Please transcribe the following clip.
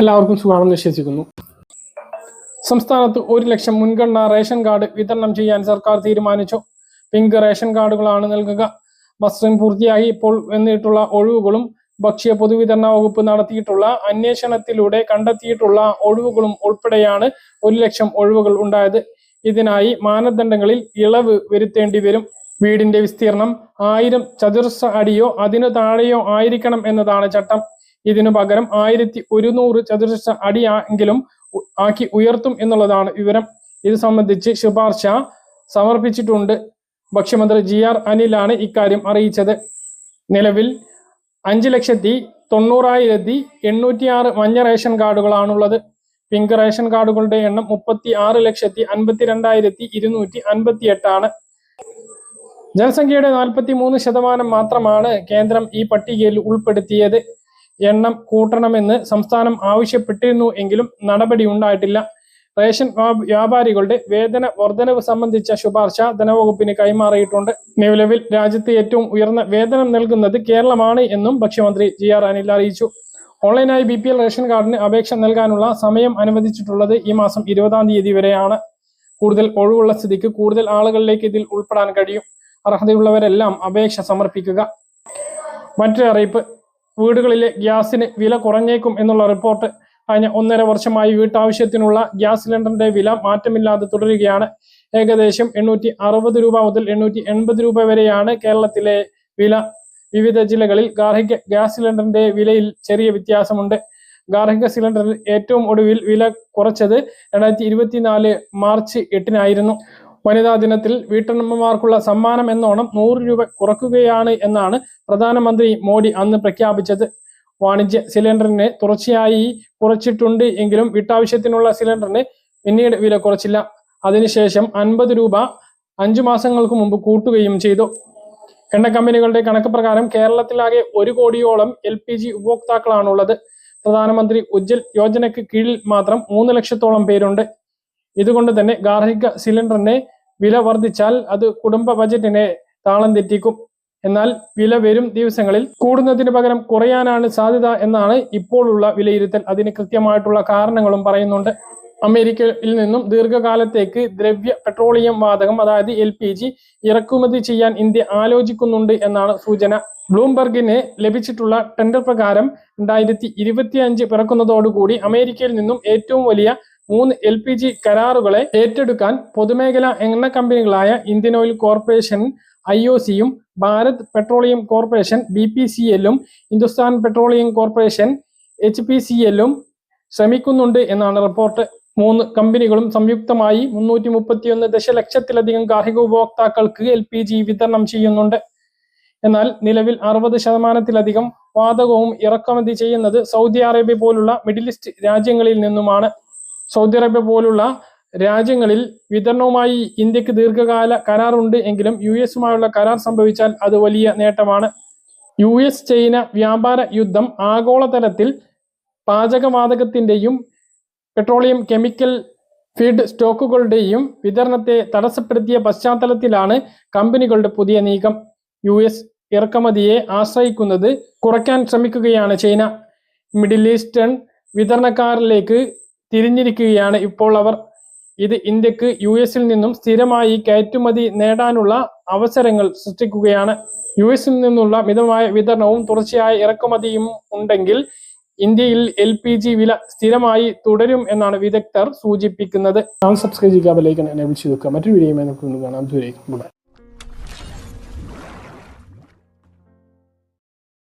എല്ലാവർക്കും സുഖമാണെന്ന് വിശ്വസിക്കുന്നു. സംസ്ഥാനത്ത് ഒരു ലക്ഷം മുൻഗണന റേഷൻ കാർഡ് വിതരണം ചെയ്യാൻ സർക്കാർ തീരുമാനിച്ചു. പിങ്ക് റേഷൻ കാർഡുകളാണ് നൽകുക. മസ്റ്ററിംഗ് പൂർത്തിയായി ഇപ്പോൾ വന്നിട്ടുള്ള ഒഴിവുകളും ഭക്ഷ്യ പൊതുവിതരണ വകുപ്പ് നടത്തിയിട്ടുള്ള അന്വേഷണത്തിലൂടെ കണ്ടെത്തിയിട്ടുള്ള ഒഴിവുകളും ഉൾപ്പെടെയാണ് ഒരു ലക്ഷം ഒഴിവുകൾ ഉണ്ടായത്. ഇതിനായി മാനദണ്ഡങ്ങളിൽ ഇളവ് വരുത്തേണ്ടി വരും. വീടിന്റെ വിസ്തീർണം ആയിരം ചതുരശ്ര അടിയോ അതിനു താഴെയോ ആയിരിക്കണം എന്നതാണ് ചട്ടം. ഇതിനു പകരം ആയിരത്തി ഒരുന്നൂറ് ചതുരശ്ര അടിയെങ്കിലും ആക്കി ഉയർത്തും എന്നുള്ളതാണ് വിവരം. ഇത് സംബന്ധിച്ച് ശുപാർശ സമർപ്പിച്ചിട്ടുണ്ട്. ഭക്ഷ്യമന്ത്രി ജി ആർ അനിലാണ് ഇക്കാര്യം അറിയിച്ചത്. നിലവിൽ അഞ്ച് ലക്ഷത്തി തൊണ്ണൂറായിരത്തി എണ്ണൂറ്റി ആറ് മഞ്ഞ റേഷൻ കാർഡുകളാണുള്ളത്. പിങ്ക് റേഷൻ കാർഡുകളുടെ എണ്ണം മുപ്പത്തി ആറ് ലക്ഷത്തി അൻപത്തി രണ്ടായിരത്തി ഇരുന്നൂറ്റി അൻപത്തി എട്ടാണ് ജനസംഖ്യയുടെ നാൽപ്പത്തി മൂന്ന് ശതമാനം മാത്രമാണ് കേന്ദ്രം ഈ പട്ടികയിൽ ഉൾപ്പെടുത്തിയത്. എണ്ണം കൂട്ടണമെന്ന് സംസ്ഥാനം ആവശ്യപ്പെട്ടിരുന്നു എങ്കിലും നടപടി ഉണ്ടായിട്ടില്ല. റേഷൻ വ്യാ- വ്യാപാരികളുടെ വേതന വർധനവ് സംബന്ധിച്ച ശുപാർശ ധനവകുപ്പിന് കൈമാറിയിട്ടുണ്ട്. നിലവിൽ രാജ്യത്ത് ഏറ്റവും ഉയർന്ന വേതനം നൽകുന്നത് കേരളമാണ് എന്നും ഭക്ഷ്യമന്ത്രി ജി ആർ അനിൽ അറിയിച്ചു. ഓൺലൈനായി ബി പി എൽ റേഷൻ കാർഡിന് അപേക്ഷ നൽകാനുള്ള സമയം അനുവദിച്ചിട്ടുള്ളത് ഈ മാസം ഇരുപതാം തീയതി വരെയാണ്. കൂടുതൽ ഒഴിവുള്ള സ്ഥിതിക്ക് കൂടുതൽ ആളുകളിലേക്ക് ഇതിൽ ഉൾപ്പെടാൻ കഴിയും. അർഹതയുള്ളവരെല്ലാം അപേക്ഷ സമർപ്പിക്കുക. മറ്റൊരു അറിയിപ്പ്. വീടുകളിലെ ഗ്യാസിന് വില കുറഞ്ഞേക്കും എന്നുള്ള റിപ്പോർട്ട് കഴിഞ്ഞ ഒന്നര വർഷമായി വീട്ടാവശ്യത്തിനുള്ള ഗ്യാസ് സിലിണ്ടറിന്റെ വില മാറ്റമില്ലാതെ തുടരുകയാണ്. ഏകദേശം എണ്ണൂറ്റി അറുപത് രൂപ മുതൽ എണ്ണൂറ്റി എൺപത് രൂപ വരെയാണ് കേരളത്തിലെ വില. വിവിധ ജില്ലകളിൽ ഗാർഹിക ഗ്യാസ് സിലിണ്ടറിന്റെ വിലയിൽ ചെറിയ വ്യത്യാസമുണ്ട്. ഗാർഹിക സിലിണ്ടറിൽ ഏറ്റവും ഒടുവിൽ വില കുറച്ചത് രണ്ടായിരത്തി ഇരുപത്തിനാല് മാർച്ച് എട്ടിനായിരുന്നു. വനിതാ ദിനത്തിൽ വീട്ടമ്മമാർക്കുള്ള സമ്മാനം എന്നോണം നൂറ് രൂപ കുറക്കുകയാണ് എന്നാണ് പ്രധാനമന്ത്രി മോഡി അന്ന് പ്രഖ്യാപിച്ചത്. വാണിജ്യ സിലിണ്ടറിനെ തുടർച്ചയായി കുറച്ചിട്ടുണ്ട് എങ്കിലും വീട്ടാവശ്യത്തിനുള്ള സിലിണ്ടറിന് പിന്നീട് വില കുറച്ചില്ല. അതിനുശേഷം അൻപത് രൂപ അഞ്ചു മാസങ്ങൾക്ക് മുമ്പ് കൂട്ടുകയും ചെയ്തു. എണ്ണ കമ്പനികളുടെ കണക്ക് പ്രകാരം കേരളത്തിലാകെ ഒരു കോടിയോളം എൽ പി ജി ഉപഭോക്താക്കളാണുള്ളത്. പ്രധാനമന്ത്രി ഉജ്ജൽ യോജനയ്ക്ക് കീഴിൽ മാത്രം മൂന്ന് ലക്ഷത്തോളം പേരുണ്ട്. ഇതുകൊണ്ട് തന്നെ ഗാർഹിക സിലിണ്ടറിന്റെ വില വർദ്ധിച്ചാൽ അത് കുടുംബ ബജറ്റിനെ താളം തെറ്റിക്കും. എന്നാൽ വില വരും ദിവസങ്ങളിൽ കൂടുന്നതിന് പകരം കുറയാനാണ് സാധ്യത എന്നാണ് ഇപ്പോഴുള്ള വിലയിരുത്തൽ. അതിന് കൃത്യമായിട്ടുള്ള കാരണങ്ങളും പറയുന്നുണ്ട്. അമേരിക്കയിൽ നിന്നും ദീർഘകാലത്തേക്ക് ദ്രവ്യ പെട്രോളിയം വാതകം അതായത് എൽ പി ജി ഇറക്കുമതി ചെയ്യാൻ ഇന്ത്യ ആലോചിക്കുന്നുണ്ട് എന്നാണ് സൂചന. ബ്ലൂംബർഗിന് ലഭിച്ചിട്ടുള്ള ടെൻഡർ പ്രകാരം രണ്ടായിരത്തി ഇരുപത്തിയഞ്ച് പിറക്കുന്നതോടുകൂടി അമേരിക്കയിൽ നിന്നും ഏറ്റവും വലിയ മൂന്ന് എൽ പി ജി കരാറുകളെ ഏറ്റെടുക്കാൻ പൊതുമേഖലാ എണ്ണ കമ്പനികളായ Indian Oil Corporation I O സിയും Bharat Petroleum Corporation B P C എല്ലും Hindustan Petroleum Corporation H P C എല്ലും ശ്രമിക്കുന്നുണ്ട് എന്നാണ് റിപ്പോർട്ട്. മൂന്ന് കമ്പനികളും സംയുക്തമായി മുന്നൂറ്റി മുപ്പത്തിയൊന്ന് ദശലക്ഷത്തിലധികം ഗാർഹിക ഉപഭോക്താക്കൾക്ക് എൽ പി ജി വിതരണം ചെയ്യുന്നുണ്ട്. എന്നാൽ നിലവിൽ അറുപത് ശതമാനത്തിലധികം വാതകവും ഇറക്കുമതി ചെയ്യുന്നത് സൗദി അറേബ്യ പോലുള്ള മിഡിൽ ഈസ്റ്റ് രാജ്യങ്ങളിൽ നിന്നുമാണ്. സൗദി അറേബ്യ പോലുള്ള രാജ്യങ്ങളിൽ വിതരണവുമായി ഇന്ത്യയ്ക്ക് ദീർഘകാല കരാറുണ്ട് എങ്കിലും യു എസുമായുള്ള കരാർ സംഭവിച്ചാൽ അത് വലിയ നേട്ടമാണ്. യു എസ് ചൈന വ്യാപാര യുദ്ധം ആഗോളതലത്തിൽ പാചകവാതകത്തിന്റെയും പെട്രോളിയം കെമിക്കൽ ഫീഡ് സ്റ്റോക്കുകളുടെയും വിതരണത്തെ തടസ്സപ്പെടുത്തിയ പശ്ചാത്തലത്തിലാണ് കമ്പനികളുടെ പുതിയ നീക്കം. യു എസ് ഇറക്കുമതിയെ ആശ്രയിക്കുന്നത് കുറയ്ക്കാൻ ശ്രമിക്കുകയാണ് ചൈന. മിഡിൽ ഈസ്റ്റേൺ വിതരണക്കാരിലേക്ക് തിരിഞ്ഞിരിക്കുകയാണ്. ഇപ്പോൾ അവർ ഇത് ഇന്ത്യയ്ക്ക് യു എസിൽ നിന്നും സ്ഥിരമായി കയറ്റുമതി നേടാനുള്ള അവസരങ്ങൾ സൃഷ്ടിക്കുകയാണ്. യു എസിൽ നിന്നുള്ള മിതമായ വിതരണവും തുടർച്ചയായ ഇറക്കുമതിയും ഉണ്ടെങ്കിൽ ഇന്ത്യയിൽ എൽ പി ജി വില സ്ഥിരമായി തുടരും എന്നാണ് വിദഗ്ധർ സൂചിപ്പിക്കുന്നത്. സബ്സ്ക്രൈബ് ചെയ്യുക എനേബിൾ മറ്റൊരു നമുക്ക് കാണാം.